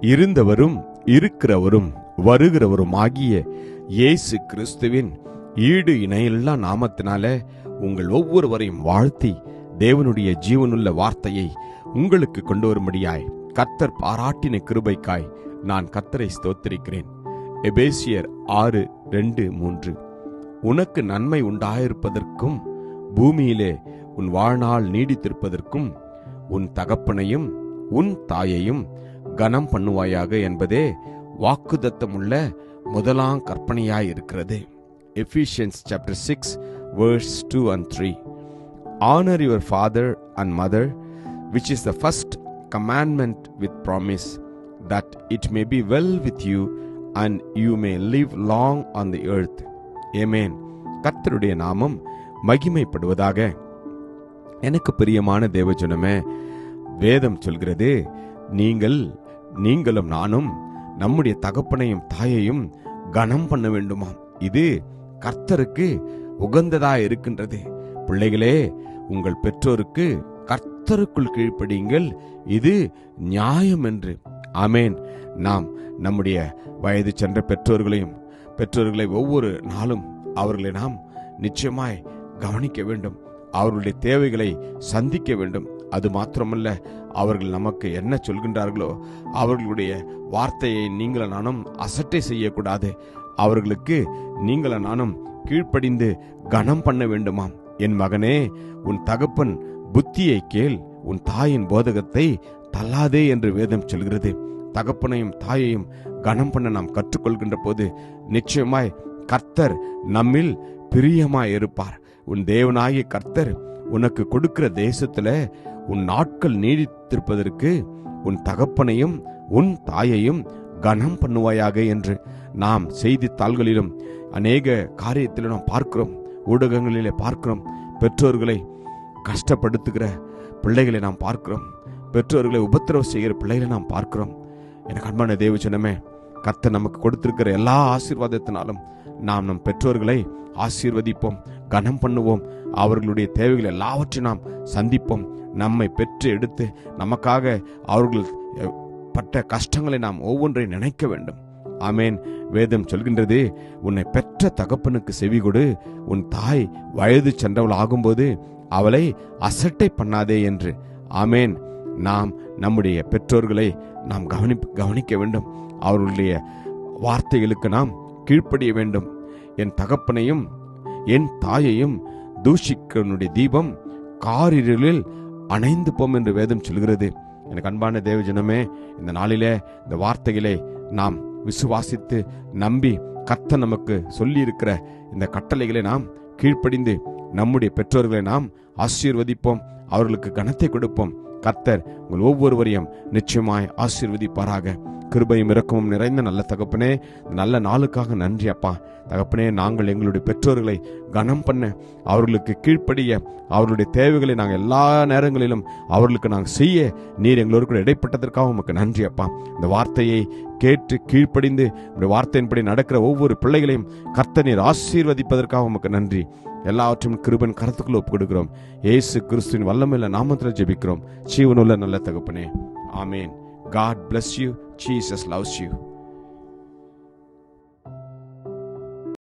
இருந்தவரும் இருக்கிறவரும் வருகிறவரும் ஆகிய இயேசு கிறிஸ்துவின் ஈடு இணையில்லா நாமத்தினால உங்கள் ஒவ்வொருவரையும் வாழ்த்தி தேவனுடைய ஜீவனுள்ள வார்த்தையை உங்களுக்கு கொண்டு வரும்படியாய் கர்த்தர் பாராட்டின கிருபைக்காய் நான் கர்த்தரை ஸ்தோத்திரிக்கிறேன். எபேசியர் ஆறு ரெண்டு மூன்று. உனக்கு நன்மை உண்டாயிருப்பதற்கும் பூமியிலே உன் வாழ்நாள் நீடித்திருப்பதற்கும் உன் தகப்பனையும் உன் தாயையும் கனம் பண்ணுவாயாக என்பதே வாக்குதத்தமுள்ள முதலாம் கற்பனையாய் இருக்கிறது Ephesians chapter six verse two and three honour your father and mother which is the first commandment with promise that it may be well with you and you may live long on the earth amen கர்த்தருடைய நாமம் மகிமைப்படுவதாக. எனக்கு பிரியமான தேவஜனமே வேதம் சொல்கிறது நீங்கள் நீங்களும் நானும் நம்முடைய தகப்பனையும் தாயையும் கனம் பண்ண வேண்டுமாம். இது கர்த்தருக்கு உகந்ததா இருக்கின்றது. பிள்ளைகளே உங்கள் பெற்றோருக்கு கர்த்தருக்குள் கீழ்ப்படியுங்கள். இது நியாயம் என்று. ஆமேன். நாம் நம்முடைய வயது சென்ற பெற்றோர்களையும் பெற்றோர்களை ஒவ்வொரு நாளும் அவர்களை நாம் நிச்சயமாய் கவனிக்க வேண்டும். அவர்களுடைய தேவைகளை சந்திக்க வேண்டும். அது மாத்திரமல்ல அவர்கள் நமக்கு என்ன சொல்கின்றார்களோ அவர்களுடைய வார்த்தையை நீங்கள நானும் அசட்டை செய்யக்கூடாது. அவர்களுக்கு நீங்கள நானும் கீழ்ப்படிந்து கனம் பண்ண வேண்டுமாம். என் மகனே உன் தகப்பன் புத்தியை கேள் உன் தாயின் போதகத்தை தள்ளாதே என்று வேதம் சொல்கிறது. தகப்பனையும் தாயையும் கனம் பண்ண நாம் கற்றுக்கொள்கின்ற போது நிச்சயமாய் கர்த்தர் நம்மில் பிரியமாய் இருப்பார் உன் தேவனாகிய கர்த்தர் உனக்கு கொடுக்கிற தேசத்துல உன் நாட்கள் நீடித்திருப்பதற்கு உன் தகப்பனையும் உன் தாயையும் கனம் பண்ணுவாயாக என்று நாம் செய்தித்தாள்களிலும் அநேக காரியத்திலும் நாம் பார்க்கிறோம். ஊடகங்களிலே பார்க்கிறோம். பெற்றோர்களை கஷ்டப்படுத்துகிற பிள்ளைகளை நாம் பார்க்கிறோம். பெற்றோர்களை உபத்திரவு செய்கிற பிள்ளைகளை நாம் பார்க்கிறோம். எனக்கு அன்பான தேவச்சனமே கர்த்தர் நமக்கு கொடுத்திருக்கிற எல்லா ஆசீர்வாதத்தினாலும் நாம் நம் பெற்றோர்களை ஆசீர்வதிப்போம் கனம் பண்ணுவோம். அவர்களுடைய தேவைகள் எல்லாவற்றையும் நாம் சந்திப்போம். நம்மை பெற்று எடுத்து நமக்காக அவர்கள் பட்ட கஷ்டங்களை நாம் ஒவ்வொன்றையும் நினைக்க வேண்டும். ஆமேன். வேதம் சொல்கின்றது உன்னை பெற்ற தகப்பனுக்கு செவி கொடு. உன் தாய் வயது சென்றவள் ஆகும்போது அவளை அசட்டை பண்ணாதே என்று. ஆமேன். நாம் நம்முடைய பெற்றோர்களை நாம் கவனி கவனிக்க வேண்டும். அவர்களுடைய வார்த்தைகளுக்கு நாம் கீழ்ப்படிய வேண்டும். என் தகப்பனையும் என் தாயையும் தூஷிக்கனுடைய தீபம் காரிருளில் அணைந்து போம் என்று வேதம் சொல்கிறது எனக்கு அன்பான தேவஜனமே இந்த நாளிலே இந்த வார்த்தைகளை நாம் விசுவாசித்து நம்பி கர்த்த நமக்கு சொல்லியிருக்கிற இந்த கட்டளைகளை நாம் கீழ்ப்படிந்து நம்முடைய பெற்றோர்களை நாம் ஆசீர்வதிப்போம். அவர்களுக்கு கனத்தை கொடுப்போம். கர்த்தர் உங்கள் ஒவ்வொருவரையும் நிச்சயமாய் ஆசீர்வதிப்பாராக. கிருபையும் இறக்கமும் நிறைந்த நல்ல தகப்பனே நல்ல நாளுக்காக நன்றி அப்பா. தகப்பனே நாங்கள் எங்களுடைய பெற்றோர்களை கனம் பண்ண அவர்களுக்கு கீழ்ப்படிய அவர்களுடைய தேவைகளை நாங்கள் எல்லா நேரங்களிலும் அவர்களுக்கு நாங்கள் செய்ய நீர் எங்களோடு கூட இடைப்பட்டதற்காக உமக்கு நன்றி அப்பா. இந்த வார்த்தையை கேட்டு கீழ்ப்படிந்து இந்த வார்த்தையின்படி நடக்கிற ஒவ்வொரு பிள்ளைகளையும் கர்த்த நீர் ஆசீர்வதிப்பதற்காக உமக்கு நன்றி. எல்லாவற்றையும் கிருபன் கருத்துக்குள்ள ஒப்பு கொடுக்கிறோம் ஏசு கிறிஸ்துவின் வல்லமையில நாமத்தில் ஜெபிக்கிறோம். ஜீவனுள்ள நல்ல தகப்பனே. ஆமேன். God bless you. Jesus loves you.